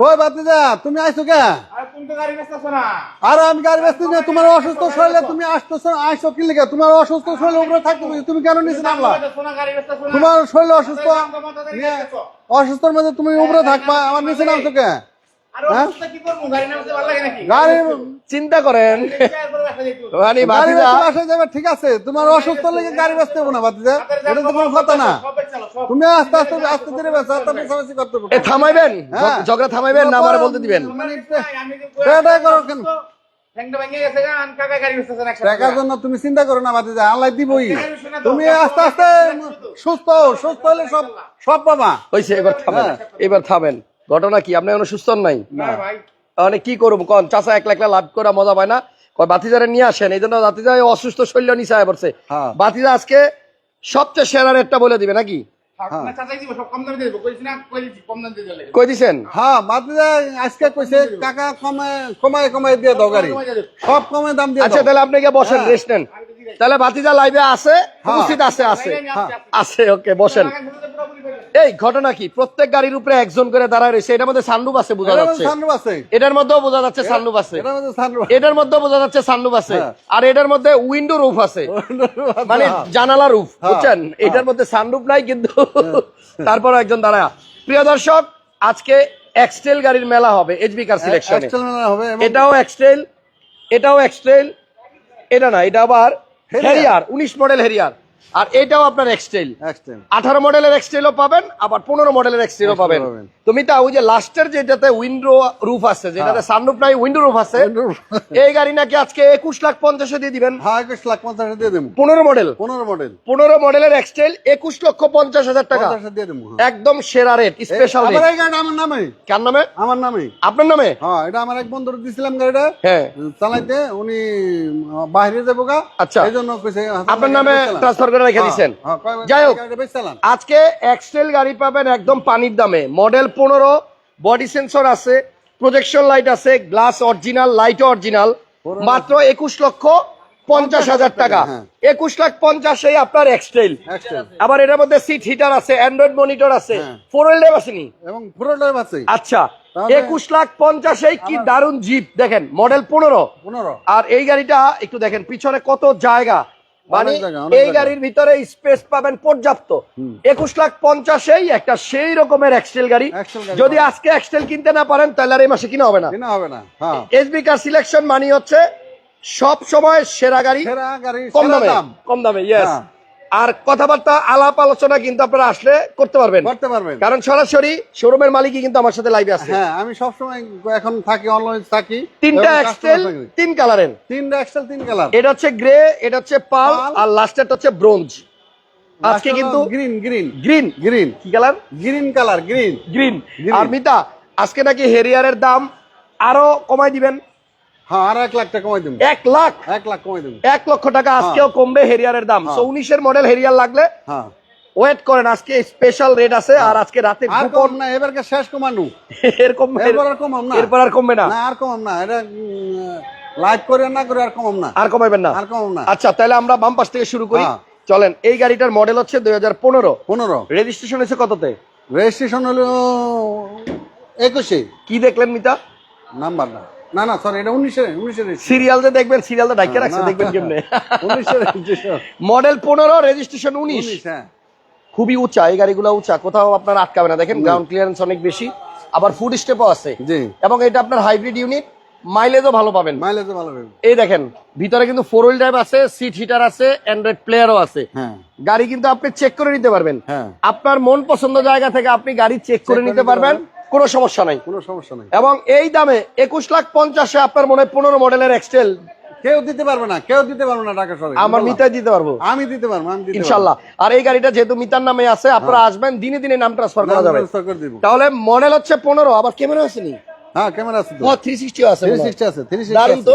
ওই বাতিজা তুমি আইছো কে? আর তুমি তো গাড়ি বেচতেছো না। আর আমি গাড়ি ব্যস্ত না তোমার অসুস্থ শরীরে তুমি আসতেছো আইছো কি লিখে তোমার অসুস্থ শরীরে উপরে থাকতে তুমি কেন নিচে নামলা? তোমার শরীর অসুস্থ। অসুস্থর মধ্যে তুমি থাকবা আমার নিচে নামছো কে? চিন্তা করেন। ঠিক আছে। তোমার অসুস্থ লেগে গাড়ি ব্যস্ত হব না বাতিজা এটা তো কোনো কথা না। তুমি আস্তে আস্তে আস্তে ধীরে করতে হবে এ থামাইবেন? হ্যাঁ। ঝগড়া থামাইবেন না আমার বলতে দিবেন। মানে টাকা করো কেন? ঠ্যাংটা ভেঙে গেছে গা, আন কাকা গাড়ি বেচতেছে না একসাথে। টাকার জন্য তুমি চিন্তা করো না বাতিজা আল্লাহ দিবই। তুমি আস্তে আস্তে সুস্থ সুস্থ হলে সব সব পাবা। হয়েছে এবার থামেন হ্যাঁ। এবার থামেন। ঘটনা কি? আপনি এখনও সুস্থ নাই? মানে কি করব কন? চাচা একলা একলা লাভ করে মজা পায় না। কয় বাতিজারে নিয়ে আসেন। এই জন্য বাতিজা অসুস্থ শরীর নিচে আয় পড়ছে। হ্যাঁ। বাতিজা আজকে সবচেয়ে সেরা রেটটা বলে দিবে নাকি? আপনার চাচাই দিব, সব কম দামে দিয়ে দেবো। কইছি না, কই দিছি, কম দামে দিয়ে দিলে। কই দিছেন হ্যাঁ বাতিজা আজকে কইছে টাকা কমে কমায় কমাই দিয়ে দাও গাড়ি। সব কমে দাম দিয়ে আচ্ছা তাহলে আপনি গিয়ে বসেন হ্যাঁ। রেস্ট নেন। তাহলে বাতিজা লাইভে আছে উপস্থিত আছে আছে। আছে ওকে বসেন। এই ঘটনা কি? প্রত্যেক গাড়ির উপরে একজন করে দাঁড়ায় রয়েছে। এটার মধ্যে সানরুফ আছে বোঝা যাচ্ছে। মধ্যে আছে। এটার মধ্যেও বোঝা যাচ্ছে সানরুফ আছে। এটার মধ্যে মধ্যে বোঝা যাচ্ছে সানরুফ আছে। হ্যাঁ। আর এটার মধ্যে উইন্ডো রুফ আছে। মানে জানালা রুফ বুঝছেন? এটার মধ্যে সানরুফ নাই কিন্তু তারপর একজন দাঁড়া প্রিয় দর্শক আজকে এক্সটেল গাড়ির মেলা হবে এইচবি কার সিলেকশনে এটাও এক্সটেল এটাও এক্সটেল এটা না এটা আবার হেরিয়ার। উনিশ মডেল হেরিয়ার। আর এটাও আপনার এক্সটেল এক্সটেল আঠারো মডেলের এক্সটেলও পাবেন আবার পনেরো মডেলের এক্সটেলও পাবেন। তুমি তা ওই যে লাস্টের যেটাতে উইন্ডো রুফ আছে যেটাতে হ্যাঁ। সানরুফ নাই উইন্ডো রুফ আছে। এই গাড়ি নাকি আজকে একুশ লাখ পঞ্চাশে দিয়ে দিবেন। হ্যাঁ একুশ লাখ পঞ্চাশ দিয়ে দেবো। পনেরো মডেল পনেরো মডেল পনেরো মডেলের এক্সটেল একুশ লক্ষ পঞ্চাশ হাজার টাকা। দিয়ে দেবো। হ্যাঁ। একদম সেরা রেট স্পেশাল রেট এই গাড়িটা আমার নামে? কার নামে? আমার নামে। আপনার নামে? হ্যাঁ এটা আমার এক বন্ধুর দিছিলাম গাড়িটা। হ্যাঁ। চালাইতে উনি বাইরে যাব গা। আচ্ছা। এই জন্য আপনার নামে ট্রান্সফার করে রেখে দিচ্ছেন যাই যাই হোক হোক আজকে এক্সটেল গাড়ি পাবেন একদম পানির দামে। মডেল পনেরো বডি সেন্সর আছে প্রজেকশন লাইট আছে গ্লাস অরিজিনাল লাইট অরিজিনাল মাত্র একুশ লক্ষ পঞ্চাশ হাজার টাকা হ্যাঁ। একুশ লাখ পঞ্চাশে আপনার এক্সটেল আবার এটার মধ্যে সিট হিটার আছে অ্যান্ড্রয়েড মনিটর আছে। ফোর হুইল ড্রাইভ আসেনি এবং পুরো ড্রাইভ আছে। আচ্ছা একুশ লাখ পঞ্চাশে কি দারুণ জিপ দেখেন মডেল পনেরো। পনেরো। আর এই গাড়িটা একটু দেখেন পিছনে কত জায়গা? মানে এই গাড়ির ভিতরে স্পেস পাবেন পর্যাপ্ত। একুশ লাখ পঞ্চাশেই একটা সেই রকমের এক্সটেল গাড়ি। যদি আজকে এক্সটেল কিনতে না পারেন তাহলে আর এই মাসে কিনা হবে না। হবে না এসবি কার সিলেকশন মানি হচ্ছে সব সময় সেরা গাড়ি কম দামে কম দামে ইয়েস। আর কথাবার্তা আলাপ আলোচনা কিন্তু আপনারা আসলে করতে পারবেন। করতে পারবেন। কারণ সরাসরি শোরুমের মালিকই কিন্তু আমার সাথে লাইভে আছে। হ্যাঁ আমি সবসময় এখন থাকি অনলাইন থাকি। তিনটা এবং এক্সটেল তিন কালারের তিনটা এক্সেল তিন কালার এটা হচ্ছে গ্রে এটা হচ্ছে পাল। আর লাস্টেরটা হচ্ছে ব্রোঞ্জ আজকে কিন্তু গ্রিন গ্রিন গ্রিন গ্রিন কি colour green colour green green. আর মিতা আজকে নাকি হেরিয়ারের দাম আরও কমাই দিবেন। হ্যাঁ আর এক লাখ টাকা কমাই দেবো। এক লাখ? এক লাখ কমাই দেবো। এক লক্ষ টাকা আজকেও কমবে হেরিয়ারের দাম। হ্যাঁ। সো উনিশের মডেল হেরিয়ার লাগলে হ্যাঁ। ওয়েট করেন আজকে স্পেশাল রেট আছে আর আজকে রাতে আর কম না এবারকে শেষ কমানো। এরকম এরপর আর কমাম না। এরপর আর কমবে না? না আর কমাম না। এটা লাইভ করে না করে আর কমাম না। আর কমাইবেন না? আর কমাম না। আচ্ছা তাহলে আমরা বাম পাশ থেকে শুরু করি। হ্যাঁ। চলেন এই গাড়িটার মডেল হচ্ছে দুই হাজার পনেরো। পনেরো। রেজিস্ট্রেশন হয়েছে কততে? রেজিস্ট্রেশন হলো একুশে। কি দেখলেন মিতা? নাম্বার না। না না সরি এটা উনিশে উনিশে সিরিয়াল যে দেখবেন সিরিয়াল তো ডাইকে রাখছে দেখবেন কেমনে? মডেল পনেরো রেজিস্ট্রেশন উনিশ। হ্যাঁ। খুবই উঁচা এই গাড়িগুলো উঁচা কোথাও আপনার আটকাবে না। দেখেন গ্রাউন্ড ক্লিয়ারেন্স অনেক বেশি আবার ফুড স্টেপও আছে। এবং এটা আপনার হাইব্রিড ইউনিট মাইলেজও ভালো পাবেন। মাইলেজ ভালো হবে এই দেখেন ভিতরে কিন্তু ফোর হুইল ড্রাইভ আছে সিট হিটার আছে অ্যান্ড্রয়েড প্লেয়ারও আছে। হ্যাঁ। গাড়ি কিন্তু আপনি চেক করে নিতে পারবেন। হ্যাঁ। আপনার মন পছন্দ জায়গা থেকে আপনি গাড়ি চেক করে নিতে পারবেন। কোনো সমস্যা নাই। কোনো সমস্যা নাই। এবং এই দামে একুশ লাখ পঞ্চাশে আপনার মনে হয় পনেরো মডেলের এক্সটেল কেউ দিতে পারবে না কেউ দিতে পারবে না টাকা সরে আমার মিটাই দিতে পারব। আমি দিতে পারব আমি ইনশাল্লাহ। আর এই গাড়িটা যেহেতু মিতার নামে আছে আপনারা আসবেন দিনে দিনে নাম ট্রান্সফার করা যাবে। তাহলে মডেল হচ্ছে পনেরো আবার ক্যামেরা আসেনি হ্যাঁ ক্যামেরা আছে থ্রি সিক্সটি আছে থ্রি সিক্সটি আছে থ্রি তো।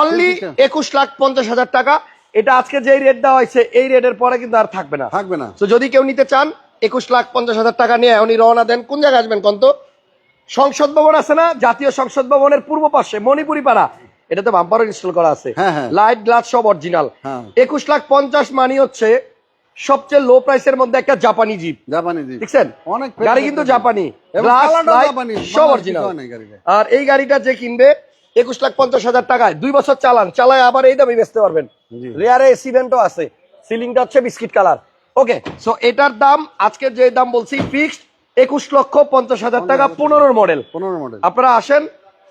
অনলি একুশ লাখ পঞ্চাশ হাজার টাকা। এটা আজকে যেই রেট দেওয়া হয়েছে এই রেটের পরে কিন্তু আর থাকবে না। থাকবে না। তো যদি কেউ নিতে চান একুশ লাখ পঞ্চাশ হাজার টাকা নিয়ে উনি রওনা দেন। কোন জায়গায় আসবেন কন্ত? সংসদ ভবন আছে না? জাতীয় সংসদ ভবনের পূর্ব পাশে মণিপুরি পাড়া এটাতে বাম্পারও ইনস্টল করা আছে। হ্যাঁ, হ্যাঁ। লাইট গ্লাস সব অরিজিনাল হ্যাঁ। একুশ লাখ পঞ্চাশ মানি হচ্ছে সবচেয়ে লো প্রাইসের মধ্যে একটা জাপানি জিপ জাপানি জি দেখছেন? অনেক গাড়ি কিন্তু জাপানি। লাইট সব অরিজিনাল হয়। আর এই গাড়িটা যে কিনবে একুশ লাখ পঞ্চাশ হাজার টাকায় দুই বছর চালান। চালায় আবার এই দামে বেচতে পারবেন। রেয়ারে এসিভেন্টও আছে। সিলিংটা হচ্ছে বিস্কিট কালার ওকে সো এটার দাম আজকে যে দাম বলছি ফিক্সড একুশ লক্ষ পঞ্চাশ হাজার টাকা পনেরোর মডেল পনেরো মডেল আপনারা আসেন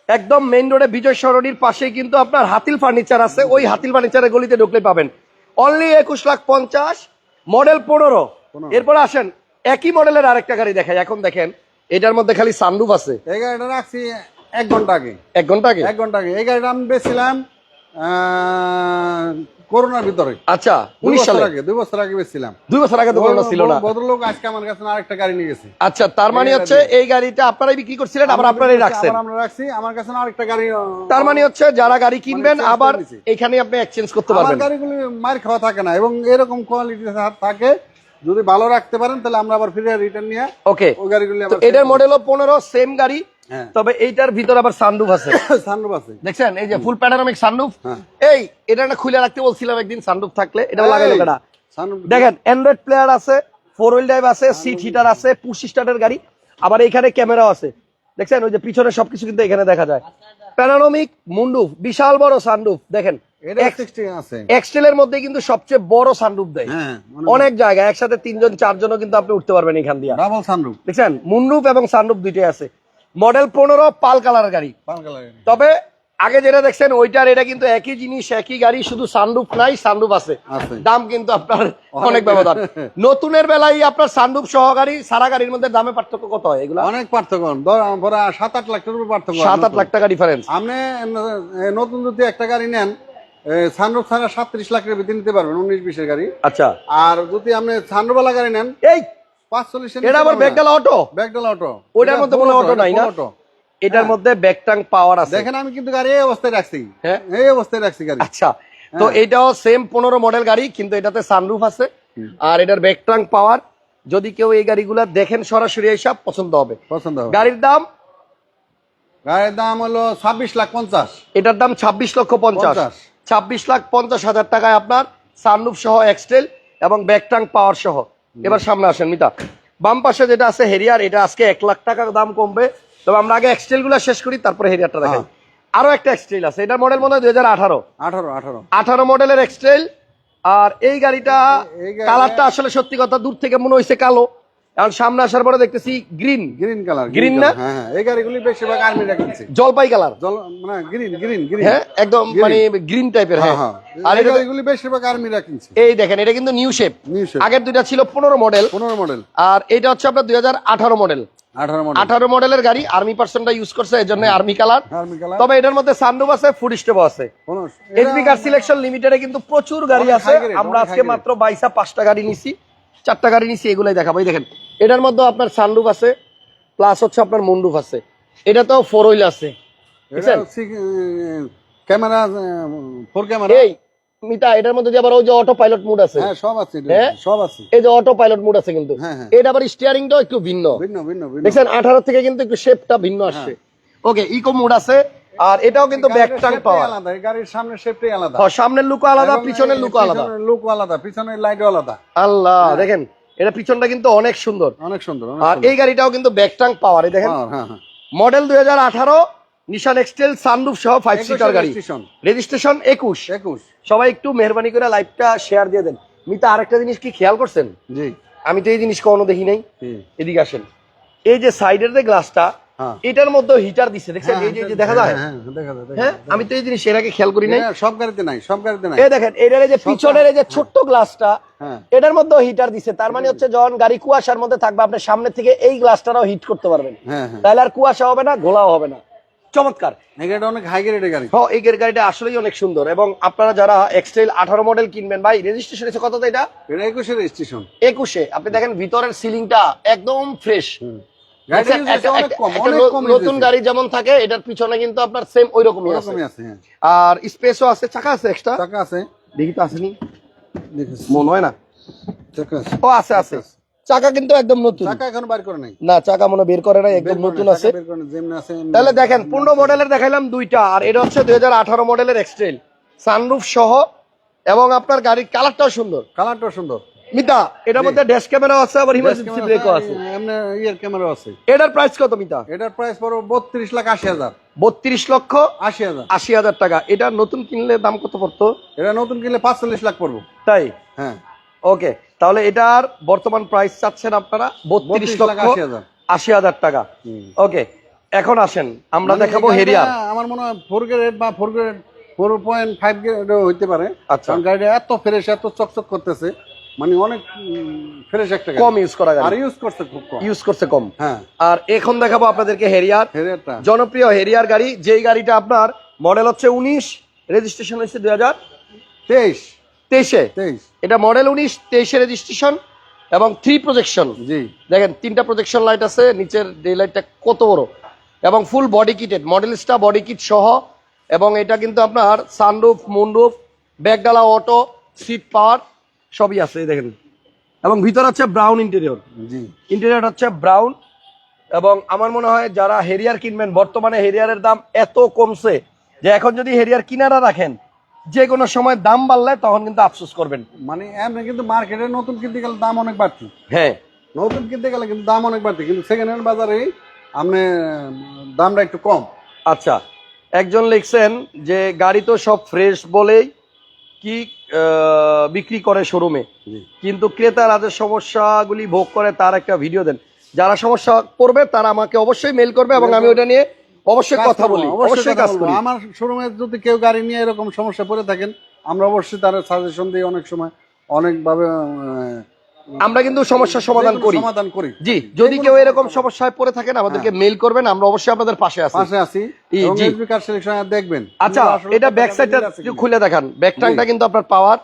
একদম মেইন রোডে বিজয় সরণির পাশেই কিন্তু আপনার হাতিল ফার্নিচার আছে ওই হাতিল ফার্নিচারের গলিতে ঢুকলে পাবেন। অনলি একুশ লাখ পঞ্চাশ মডেল পনেরো। এরপরে আসেন একই মডেলের আরেকটা গাড়ি দেখাই এখন দেখেন এটার মধ্যে খালি সানরুফ আছে। এই গাড়িটা রাখছি এক ঘণ্টা আগে। এক ঘণ্টা আগে? এক ঘণ্টা আগে। এই গাড়িটা আমি বেচছিলাম আহ, করোনার ভিতরে। আচ্ছা উনিশ সালে? আগে দুই বছর আগে বেচছিলাম। দুই বছর আগে তো করোনা ছিল না? ভদ্রলোক আজকে আমার কাছে আরেকটা গাড়ি নিয়ে গেছে। আচ্ছা তার মানে হচ্ছে এই গাড়িটা আপনারাই বিক্রি করছিলেন আবার আপনারাই রাখছেন? আমরা রাখছি আমার কাছে আরেকটা গাড়ি তার মানে হচ্ছে যারা গাড়ি কিনবেন আবার এখানে আপনি এক্সচেঞ্জ করতে আমার পারবেন। গাড়িগুলি মার খাওয়া থাকে না এবং এরকম কোয়ালিটি থাকে যদি ভালো রাখতে পারেন তাহলে আমরা আবার ফিরে রিটার্ন নিয়ে ওকে ওই গাড়িগুলি এটার মডেলও পনেরো সেম গাড়ি। তবে এইটার ভিতর আবার সানরুফ আছে। সানরুফ আছে। দেখছেন? এই যে ফুল প্যানোরামিক সানরুফ হ্যাঁ। এই এটা না খুলে রাখতে বলছিলাম একদিন সানরুফ থাকলে এটা লাগাইলো কেডা? দেখেন অ্যান্ড্রয়েড প্লেয়ার আছে ফোর হুইল ড্রাইভ আছে সিট হিটার আছে পুশ স্টার্টের গাড়ি আবার এখানে ক্যামেরাও আছে। দেখছেন? ওই যে পিছনে সবকিছু কিন্তু এখানে দেখা যায়। প্যানোরামিক মুন্ডুফ বিশাল বড় সানরুফ দেখেন। এটা 60 আছে। এক্সটেলের মধ্যে কিন্তু সবচেয়ে বড় সানরুফ দেয়। হ্যাঁ অনেক জায়গা একসাথে তিনজন চারজনও কিন্তু আপনি উঠতে পারবেন এখান দিয়ে। ডাবল সানরুফ দেখছেন? মুন্ডুপ এবং সানরুফ দুইটাই আছে। মডেল পনেরো পাল কালার গাড়ি। তবে আগে যেটা দেখছেন ওইটার এটা কিন্তু একই জিনিস একই গাড়ি শুধু সানরুফ নাই সানরুফ আছে। দাম কিন্তু আপনার অনেক। ব্যবধান। নতুনের বেলায় আপনার সানরুফ সহ গাড়ি সারা গাড়ির মধ্যে দামে পার্থক্য কত হয় এগুলো? অনেক পার্থক্য। সাত আট লাখ টাকার পার্থক্য সাত আট লাখ টাকা ডিফারেন্স আপনি নতুন যদি একটা গাড়ি নেন সানরুফ ছাড়া সাতত্রিশ লাখের ভিতরে নিতে পারবেন উনিশ বিশের গাড়ি। আচ্ছা। আর যদি আপনি সানরুফওয়ালা গাড়ি নেন এই এটা আবার অটো অটো মধ্যে মনে হয় অটো নাই না? এটার মধ্যে ব্যাকটাং পাওয়ার আছে। দেখেন আমি কিন্তু গাড়ি এই অবস্থায় রাখছি। হ্যাঁ? এই অবস্থায় রাখছি গাড়ি। আচ্ছা তো এটাও সেম পনেরো মডেল গাড়ি কিন্তু এটাতে সানরুফ আছে। আর এটার ব্যাকট্রাং পাওয়ার যদি কেউ এই গাড়িগুলো দেখেন সরাসরি এইসব পছন্দ হবে। পছন্দ হবে। গাড়ির দাম? গাড়ির দাম হলো ছাব্বিশ লাখ পঞ্চাশ। এটার দাম ছাব্বিশ লক্ষ পঞ্চাশ। ছাব্বিশ লাখ পঞ্চাশ হাজার টাকায় আপনার সানরুফ সহ এক্সটেল এবং ব্যাকট্রাং পাওয়ার সহ। এবার সামনে আসেন মিতা। বাম পাশে যেটা আছে হেরিয়ার এটা আজকে এক লাখ টাকা দাম কমবে। তবে আমরা আগে এক্সটেলগুলা শেষ করি তারপরে হেরিয়ারটা দেখাই। আরও একটা এক্সটেল আছে এটার মডেল মনে হয় দুই হাজার আঠারো। আঠারো আঠারো। আঠারো মডেলের এক্সটেল আর এই গাড়িটা কালারটা আসলে সত্যি কথা দূর থেকে মনে হয়েছে কালো। এখন সামনে আসার পরে দেখতেছি গ্রিন গ্রিন কালার Green না? হ্যাঁ হ্যাঁ। এই গাড়িগুলি বেশিরভাগ আর্মিরা কিনছে। জলপাই কালার। জল মানে গ্রিন গ্রিন গ্রিন। হ্যাঁ একদম মানে গ্রিন টাইপের হ্যাঁ। হ্যাঁ আর এই গাড়িগুলি বেশিরভাগ আর্মিরা কিনছে। এই দেখেন এটা কিন্তু নিউ শেপ আগের দুইটা ছিল পনেরো মডেল পনেরো মডেল আর এটা হচ্ছে আপনার দুই হাজার আঠারো মডেল আঠারো মডেলের গাড়ি আর্মি পার্সনটা ইউজ করছে এই জন্য আর্মি কালার তবে এটার মধ্যে সানরুফ আছে ফুড আছে। কোনো এসবি কার সিলেকশন লিমিটেডে কিন্তু প্রচুর গাড়ি আছে। আমরা আজকে মাত্র বাইশা পাঁচটা গাড়ি নিছি। চারটা গাড়ি নিছি এগুলাই দেখাবো। এই দেখেন এটার মধ্যে আপনার সানরুফ আছে প্লাস হচ্ছে আপনার মুন্ডুফ আছে। এটা তো ফোর হুইল আছে ক্যামেরা ফোর ক্যামেরা এই মিতা এটার মধ্যে যে আবার ওই যে অটো পাইলট মুড আছে। হ্যাঁ সব আছে হ্যাঁ? সব আছে। এই যে অটো পাইলট মুড আছে কিন্তু। হ্যাঁ, হ্যাঁ। এটা আবার স্টিয়ারিংটাও একটু ভিন্ন। ভিন্ন ভিন্ন ভিন্ন। দেখছেন আঠারো থেকে কিন্তু একটু শেপটা ভিন্ন আসছে। ওকে ইকো মুড আছে। আর এটাও কিন্তু ব্যাক টাং পাওয়ার আলাদা এই গাড়ির সামনের শেপটাই আলাদা। সামনের লুকও আলাদা পিছনের লুকও আলাদা। লুক আলাদা পিছনের লাইটও আলাদা। আল্লাহ দেখেন এটা পিছনটা কিন্তু অনেক সুন্দর। অনেক সুন্দর আর এই গাড়িটাও কিন্তু ব্যাকটাং পাওয়ার এই দেখেন। হ্যাঁ হ্যাঁ। মডেল দুই হাজার আঠারো নিশান এক্সটেল সানরুফ সহ ফাইভ সিটার গাড়ি। রেজিস্ট্রেশন একুশ। একুশ। সবাই একটু মেহরবানি করে লাইভটা শেয়ার দিয়ে দেন। মিতা আরেকটা জিনিস কি খেয়াল করছেন? জি। আমি তো এই জিনিস কখনো দেখি নাই। এদিকে আসেন। এই যে সাইডের যে গ্লাসটা হ্যাঁ। এটার মধ্যে হিটার দিছে দেখছেন? এই যে দেখা যায়? হ্যাঁ, হ্যাঁ, দেখা যায়, হ্যাঁ? আমি তো এই জিনিস এর আগে খেয়াল করি নাই। সব গাড়িতে নাই সব গাড়িতে নাই। এই দেখেন এটার যে পিছনের এই যে ছোট্ট গ্লাসটা হ্যাঁ। এটার মধ্যে হিটার দিছে। তার মানে হচ্ছে যখন গাড়ি কুয়াশার মধ্যে থাকবে আপনি সামনে থেকে এই গ্লাসটারও হিট করতে পারবেন। হ্যাঁ হ্যাঁ। তাহলে আর কুয়াশা হবে না ঘোলাও হবে না। চমৎকার। গাড়িটা অনেক হাই গ্রেডের গাড়ি। হ্যাঁ এই গাড়িটা আসলেই অনেক সুন্দর। এবং আপনারা যারা এক্সটেল আঠারো মডেল কিনবেন ভাই রেজিস্ট্রেশন এসে কত এটা? এটা একুশের রেজিস্ট্রেশন একুশে। আপনি দেখেন ভিতরের সিলিংটা একদম ফ্রেশ নতুন গাড়ি যেমন থাকে এটার পিছনে কিন্তু আপনার সেম ওই রকমই আছে। হ্যাঁ। আর স্পেসও আছে চাকা আছে এক্সট্রা চাকা আছে। দেখি তো আসেনি। মনে হয় না? ও আছে আছে। চাকা কিন্তু একদম নতুন। চাকা এখন বার করে নাই। না চাকা মনে বের করে নাই একদম নতুন আছে। তাহলে দেখেন পনেরো মডেলের দেখাইলাম দুইটা আর এটা হচ্ছে দুই হাজার আঠারো মডেলের এক্সটেল সানরুফ সহ এবং আপনার গাড়ির কালারটাও সুন্দর। কালারটাও সুন্দর। মিতা এটার মধ্যে ড্যাশ ক্যামেরা আছে আবার ইমার্জেন্সি ব্রেকও আছে। এমনি ইয়ের ক্যামেরা আছে। এটার প্রাইস কত মিতা? এটার প্রাইস পড়ো বত্রিশ লাখ আশি হাজার। বত্রিশ লক্ষ আশি হাজার। আশি হাজার টাকা। এটা নতুন কিনলে দাম কত পড়তো? এটা নতুন কিনলে পাঁচচল্লিশ লাখ পড়ব। তাই? হ্যাঁ। ওকে তাহলে এটার বর্তমান প্রাইস চাচ্ছেন আপনারা বত্রিশ 32 লাখ লক্ষ 80,000 আশি হাজার টাকা। ওকে এখন আসেন আমরা মানে দেখাবো হেরিয়ার আমার মনে হয় ফোর গ্রেড বা four grade four point five grade হইতে পারে। আচ্ছা। গাড়িটা এত ফ্রেশ এত চকচক করতেছে। মানে অনেক ফ্রেশ একটা কম ইউজ করা আর ইউজ করছে খুব কম। ইউজ করছে কম। হ্যাঁ। আর এখন দেখাবো আপনাদেরকে হেরিয়ার হেরিয়ারটা জনপ্রিয় হেরিয়ার গাড়ি যেই গাড়িটা আপনার মডেল হচ্ছে উনিশ রেজিস্ট্রেশন হচ্ছে দুই হাজার তেইশ। তেইশে। তেইশ। এটা মডেল উনিশ তেইশে রেজিস্ট্রেশন এবং থ্রি প্রজেকশন জি। দেখেন তিনটা প্রজেকশন লাইট আছে নিচের ডে লাইটটা কত বড়। এবং ফুল বডি কিটেড মডেলসটা বডি কিট সহ। এবং এটা কিন্তু আপনার সানরুফ মুনরুফ ব্যাগডালা অটো সিট পাওয়ার সবই আছে এই দেখেন। এবং ভিতর হচ্ছে ব্রাউন ইন্টেরিয়র জি। ইন্টেরিয়র হচ্ছে ব্রাউন এবং আমার মনে হয় যারা হেরিয়ার কিনবেন বর্তমানে হেরিয়ারের দাম এত কমছে যে এখন যদি হেরিয়ার কিনারা রাখেন যে কোনো সময় দাম বাড়লে তখন কিন্তু আফসোস করবেন। মানে এমনি কিন্তু মার্কেটে নতুন কিনতে গেলে দাম অনেক বাড়তি। হ্যাঁ। নতুন কিনতে গেলে কিন্তু দাম অনেক বাড়তি কিন্তু সেকেন্ড হ্যান্ড বাজারে আপনি দামটা একটু কম। আচ্ছা একজন লিখছেন যে গাড়ি তো সব ফ্রেশ বলেই কি বিক্রি করে শোরুমে। কিন্তু ক্রেতারা যে সমস্যাগুলি ভোগ করে তার একটা ভিডিও দেন। যারা সমস্যা করবে তারা আমাকে অবশ্যই মেল করবে এবং আমি ওটা নিয়ে অবশ্যই কথা বলি। অবশ্যই কাজ করি। আমার শোরুমে যদি কেউ গাড়ি নিয়ে এরকম সমস্যা পড়ে থাকেন আমরা অবশ্যই তার সাজেশন দিই অনেক সময়। অনেকভাবে আমরা কিন্তু সমস্যার সমাধান করি। সমাধান করি। জি যদি কেউ এরকম সমস্যায় পড়ে থাকেন আমাদেরকে মেল করবেন আমরা অবশ্যই আপনাদের পাশে আছি। পাশে আছি। জি। SB কার সিলেকশন দেখবেন। আচ্ছা এটা ব্যাক সাইডটা একটু খুলে দেখান। ব্যাক ট্যাঙ্কটা কিন্তু আপনার পাওয়ার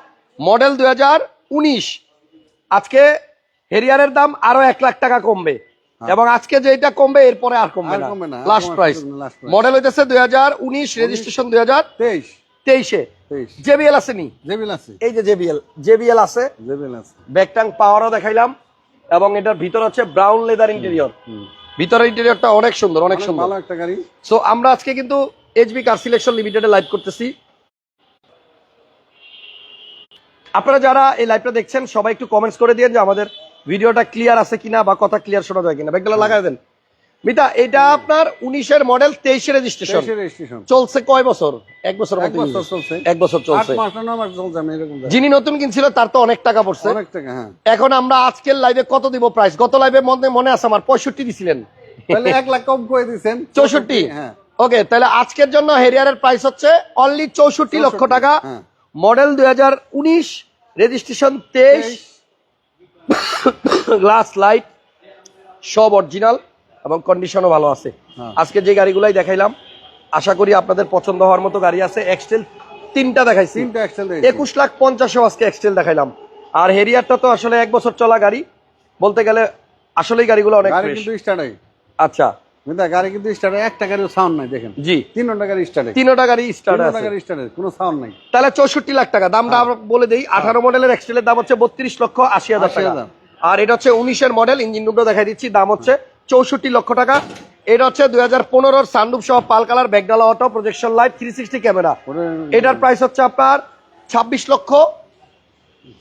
মডেল দুই হাজার উনিশ। আজকে হেরিয়ারের দাম আরও এক লাখ টাকা কমবে। এবং আজকে যে এটা কমবে এরপরে আর কমবে না। Last price. মডেল হইতেছে দুই হাজার উনিশ রেজিস্ট্রেশন দুই জেবিএল আসেনি জেবিল আছে। এই যে জেবিএল জেবিএল আছে। জেবিল আছে। ব্যাক ট্যাঙ্ক পাওয়ারও দেখাইলাম এবং এটার ভিতর হচ্ছে ব্রাউন লেদার ইন্টেরিয়র। ভিতরের ইন্টেরিয়রটা অনেক সুন্দর অনেক সুন্দর। ভালো একটা গাড়ি। সো আমরা আজকে কিন্তু এইচবি কার সিলেকশন লিমিটেডে লাইভ করতেছি। আপনারা যারা এই লাইভটা দেখছেন সবাই একটু কমেন্টস করে দিন যে আমাদের ভিডিওটা ক্লিয়ার আছে কিনা বা কথা ক্লিয়ার শোনা যায় কিনা। ব্যাগগুলো লাগাই দেন। মিতা এটা আপনার উনিশের মডেল তেইশে রেজিস্ট্রেশন চলছে কয় বছর? এক বছর এক বছর চলছে। যিনি নতুন কিনছিল তার তো অনেক টাকা পড়ছে। হ্যাঁ। এখন আমরা আজকের লাইভে কত দিব প্রাইস গত লাইভে মনে মনে আছে আমার পঁয়ষট্টি দিছিলেন। তাহলে এক লাখ কম করে দিচ্ছেন চৌষট্টি? হ্যাঁ। ওকে তাহলে আজকের জন্য হেরিয়ারের প্রাইস হচ্ছে অনলি চৌষট্টি লক্ষ টাকা। হ্যাঁ। মডেল দুই হাজার উনিশ রেজিস্ট্রেশন তেইশ। গ্লাস লাইট সব অরিজিনাল এবং কন্ডিশনও ভালো আছে। হ্যাঁ। আজকে যে গাড়িগুলাই দেখাইলাম আশা করি আপনাদের পছন্দ হওয়ার মতো গাড়ি আছে। এক্সটেল তিনটা দেখাইছি। একুশ লাখ পঞ্চাশও আজকে এক্সটেল দেখাইলাম। আর হেরিয়ারটা তো আসলে এক বছর চলা গাড়ি। বলতে গেলে আসলেই গাড়িগুলো অনেক আচ্ছা। গাড়ি কিন্তু স্টার্ট একটা গাড়ির সাউন্ড নাই দেখেন। জি। তিনটা গাড়ি স্টার্ট হয়। তিনোটা গাড়ি স্টার্ট আছে। গাড়ি স্টার্ট হয় কোনো সাউন্ড নাই। তাহলে চৌষট্টি লাখ টাকা দামটা আমরা বলে দিই মডেলের এক্সটেলের দাম হচ্ছে বত্রিশ লক্ষ আশি হাজার টাকা। 80,000 আর এটা হচ্ছে উনিশের মডেল ইঞ্জিন রুমটা দেখাই দিচ্ছি দাম হচ্ছে চৌষট্টি লক্ষ টাকা। এটা হচ্ছে দুই হাজার পনেরোর সানরুপ সহ পাল colour ব্যাকডালা auto projection light three sixty camera এটার প্রাইস হচ্ছে আপনার ছাব্বিশ লক্ষ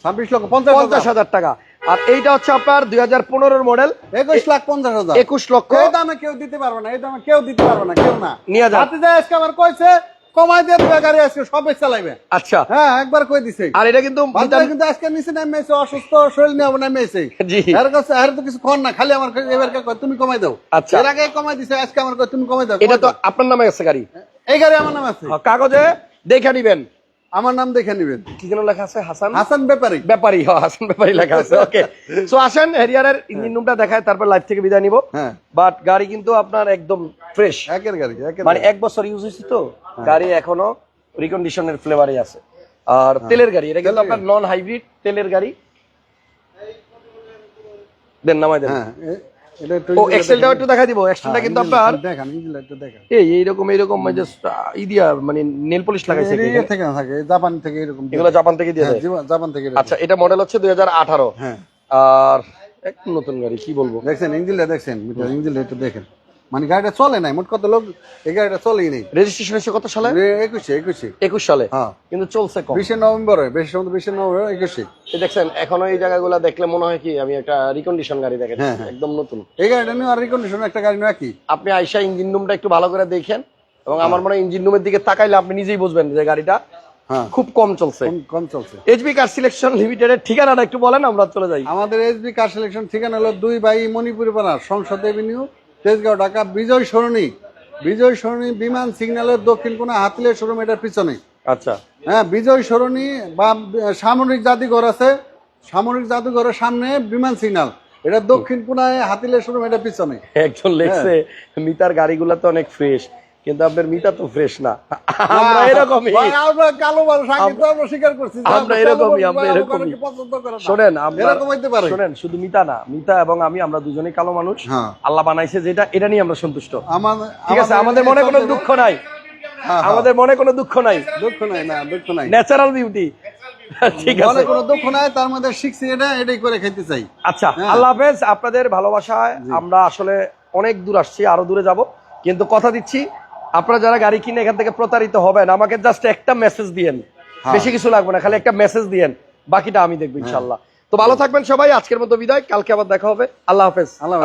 ছাব্বিশ লক্ষ পঞ্চাশ পঞ্চাশ হাজার টাকা। আর এইটা হচ্ছে আপনার দুই হাজার পনেরোর মডেল একুশ লাখ পঞ্চাশ হাজার। একুশ লক্ষ। এই দামে কেউ দিতে পারবে না এই দামে কেউ দিতে পারবে না কেউ না। নিয়ে যাচ্ছে আজকে আমার কইছে কমাই দিয়ে দিবে গাড়ি আজকে সবে চালাইবে। আচ্ছা। হ্যাঁ একবার কই দিছে। আর এটা কিন্তু কিন্তু আজকে নিচে নেমেছে অসুস্থ শরীর নিয়ে নেমেছে জি। এর কাছে এর তো কিছু কর না খালি আমার এবার তুমি কমাই দাও। আচ্ছা। এর আগে কমাই দিছে আজকে আমার তুমি কমাই দাও এটা তো আপনার নামে আছে গাড়ি? এই গাড়ি আমার নাম আছে। কাগজে দেখে নিবেন। আমার নাম দেখে নিবেন। কি যেন লেখা আছে হাসান? হাসান ব্যাপারী। ব্যাপারী হ, হাসান ব্যাপারী লেখা আছে ওকে সো আসেন হেরিয়ারের ইঞ্জিন রুমটা দেখায় তারপর লাইভ থেকে বিদায় নিব। হ্যাঁ। বাট গাড়ি কিন্তু আপনার একদম ফ্রেশ একের গাড়ি মানে। এক বছর ইউজ হয়েছে তো? গাড়ি এখনও রিকন্ডিশনের ফ্লেভারে আছে। আর তেলের গাড়ি এটা কিন্তু আপনার নন হাইব্রিড তেলের গাড়ি। দেন নামাই দেন। হ্যাঁ এ- এটা একটু ও এক্সেলটাও একটু দেখা দিব এক্সেলটা কিন্তু আপনার দেখান একটু দেখান এই এইরকম এইরকম জাস্ট ই দিয়া মানে নেল পলিশ লাগাইছে এটা থেকে থাকে জাপান থেকে এরকম এগুলো জাপান থেকে দিয়ে হ্যাঁ, জাপান থেকে আচ্ছা এটা মডেল হচ্ছে দুই হাজার আঠারো। হ্যাঁ। আর এক নতুন গাড়ি কি বলব? দেখছেন ইঞ্জিনটা দেখছেন মিটার ইঞ্জিনটা একটু দেখেন। মানে গাড়িটা চলে নাই মোট কত লোক এই গাড়িটা চলেই নেই। রেজিস্ট্রেশন এসে কত সালে? একুশে একুশে। একুশ সালে। হ্যাঁ। কিন্তু চলছে কম বিশে নভেম্বর বিশে নভেম্বর বিশে নভেম্বর একুশে। দেখছেন এখনও এই জায়গাগুলো দেখলে মনে হয় কি আমি একটা রিকন্ডিশন গাড়ি দেখেন হ্যাঁ, হ্যাঁ। একদম নতুন। এই গাড়িটা নিয়ে আর রিকন্ডিশন একটা গাড়ি নয় কি আপনি আইসা ইঞ্জিন রুমটা একটু ভালো করে দেখেন এবং আমার মনে হয় ইঞ্জিন রুমের দিকে তাকাইলে আপনি নিজেই বুঝবেন যে গাড়িটা হ্যাঁ। খুব কম চলছে। কম চলছে। এইচবি কার সিলেকশন লিমিটেডের ঠিকানাটা একটু বলেন আমরা চলে যাই। আমাদের এসবি কার সিলেকশন ঠিকানা হলো দুই বাই মণিপুর পাড়া সংসদ এভিনিউ তেজগাঁও ঢাকা বিজয় সরণি। বিজয় সরণি বিমান সিগন্যালের দক্ষিণ কোণে হাতিলের শোরুম এটার পিছনে। আচ্ছা। হ্যাঁ বিজয় সরণি বা সামরিক জাদুঘর আছে। সামরিক জাদুঘরের সামনে বিমান সিগন্যাল। এটা দক্ষিণ কোণায় হাতিলের শোরুম এটা পিছনে। একজন লেখছে মিতার গাড়িগুলো তো অনেক ফ্রেশ কিন্তু আপনার মিতা তো ফ্রেশ না। আমরা এরকমই। আমরা কালো মানুষ আগে তো আমরা স্বীকার করছি আমরা এরকমই, আমরা এরকমই। আমাকে পছন্দ করে না। শোনেন এরকম হইতে পারে। শোনেন শুধু না এবং আমি আমরা দুজনেই কালো মানুষ। হ্যাঁ। আল্লাহ বানাইছে যেটা এটা নিয়ে আমরা সন্তুষ্ট। আমাদের ঠিক আছে আমাদের মনে কোনো দুঃখ নাই। হ্যাঁ, হ্যাঁ। আমাদের মনে কোনো দুঃখ নাই। দুঃখ নাই না দুঃখ নাই। ন্যাচারাল বিউটি ঠিক আছে। কোনো দুঃখ নাই তার মধ্যে শিখছি এটা এটাই করে খেতে চাই। আচ্ছা। আল্লাহ হাফেজ আপনাদের ভালোবাসায় আমরা আসলে অনেক দূর আসছি আরও দূরে যাব। কিন্তু কথা দিচ্ছি আপনারা যারা গাড়ি কিনে এখান থেকে প্রতারিত হবেন আমাকে জাস্ট একটা মেসেজ দিয়েন। হ্যাঁ। বেশি কিছু লাগবে না খালি একটা মেসেজ দিয়েন। বাকিটা আমি দেখব ইনশাল্লাহ। তো ভালো থাকবেন সবাই আজকের মতো বিদায় কালকে আবার দেখা হবে। আল্লাহ হাফেজ। আল্লাহ